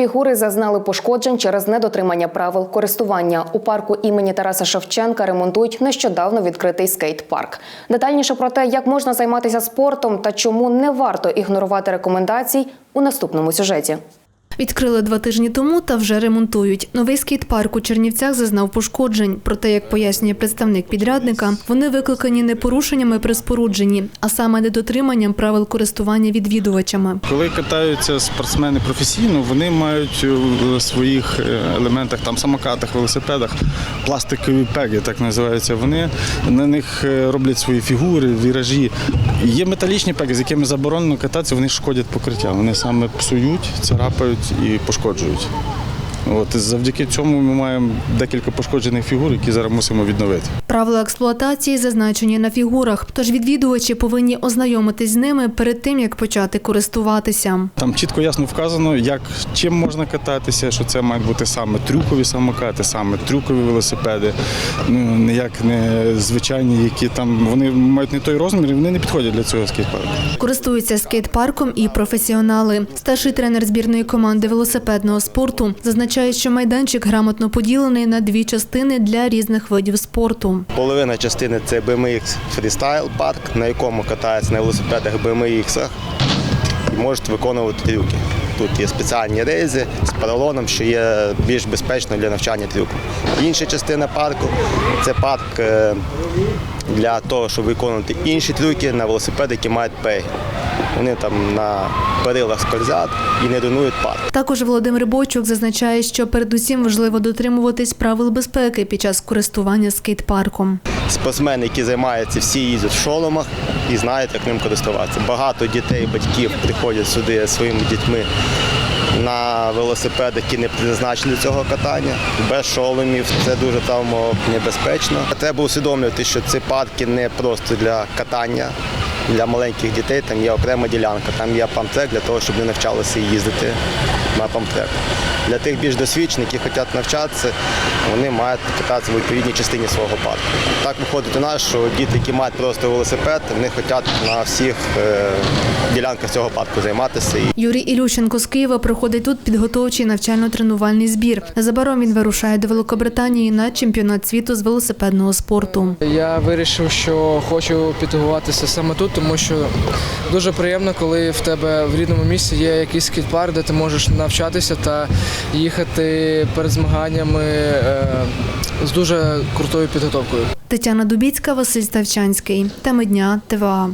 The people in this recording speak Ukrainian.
Фігури зазнали пошкоджень через недотримання правил користування. У парку імені Тараса Шевченка ремонтують нещодавно відкритий скейт-парк. Детальніше про те, як можна займатися спортом та чому не варто ігнорувати рекомендацій у наступному сюжеті. Відкрили два тижні тому та вже ремонтують. Новий скейт-парк у Чернівцях зазнав пошкоджень. Проте, як пояснює представник підрядника, вони викликані не порушеннями при спорудженні, а саме недотриманням правил користування відвідувачами. Коли катаються спортсмени професійно, вони мають у своїх е, елементах, там самокатах, велосипедах, пластикові пеги, так називаються. Вони на них е, роблять свої фігури, віражі. Є металічні пеги, з якими заборонено кататися, вони шкодять покриття. Вони саме псують, царапають і пошкоджують. От завдяки цьому ми маємо декілька пошкоджених фігур, які зараз мусимо відновити. Правила експлуатації зазначені на фігурах, тож відвідувачі повинні ознайомитись з ними перед тим, як почати користуватися. Там чітко ясно вказано, як чим можна кататися, що це мають бути саме трюкові самокати, саме трюкові велосипеди, ну ніяк не звичайні, які там вони мають не той розмір, і вони не підходять для цього скейт-парку. Користуються скейт-парком і професіонали. Старший тренер збірної команди велосипедного спорту зазначає, що майданчик грамотно поділений на дві частини для різних видів спорту. Половина частини це BMX фрістайл парк, на якому катаються на велосипедах BMX і можуть виконувати трюки. Тут є спеціальні рейзи з поролоном, що є більш безпечно для навчання трюку. Інша частина парку це парк е, для того, щоб виконувати інші трюки на велосипеди, які мають пеги. Вони там на перилах скользять і не руйнують парк. Також Володимир Бойчук зазначає, що передусім важливо дотримуватись правил безпеки під час користування скейт-парком. Спортсмени, які займаються, всі їздять в шоломах і знають, як ним користуватися. Багато дітей, батьків приходять сюди своїми дітьми на велосипедах, які не призначені цього катання, без шоломів. Це дуже там небезпечно. Треба усвідомлювати, що ці парки не просто для катання. Для маленьких дітей там є окрема ділянка, там є памтрек для того, щоб вони навчалися їздити на памтрек. Для тих більш досвідчених, які хочуть навчатися, вони мають кататися в відповідній частині свого парку. Так виходить у нас, що діти, які мають просто велосипед, вони хочуть на всіх е, ділянках цього парку займатися. Юрій Ілющенко з Києва проходить тут підготовчий навчально-тренувальний збір. Незабаром він вирушає до Великобританії на чемпіонат світу з велосипедного спорту. Я вирішив, що хочу підготуватися саме тут, тому що дуже приємно, коли в тебе в рідному місці є якийсь скейт-парк, де ти можеш навчатися та їхати перед змаганнями е, з дуже крутою підготовкою. Тетяна Дубіцька, Василь Ставчанський. Теми дня ТВА.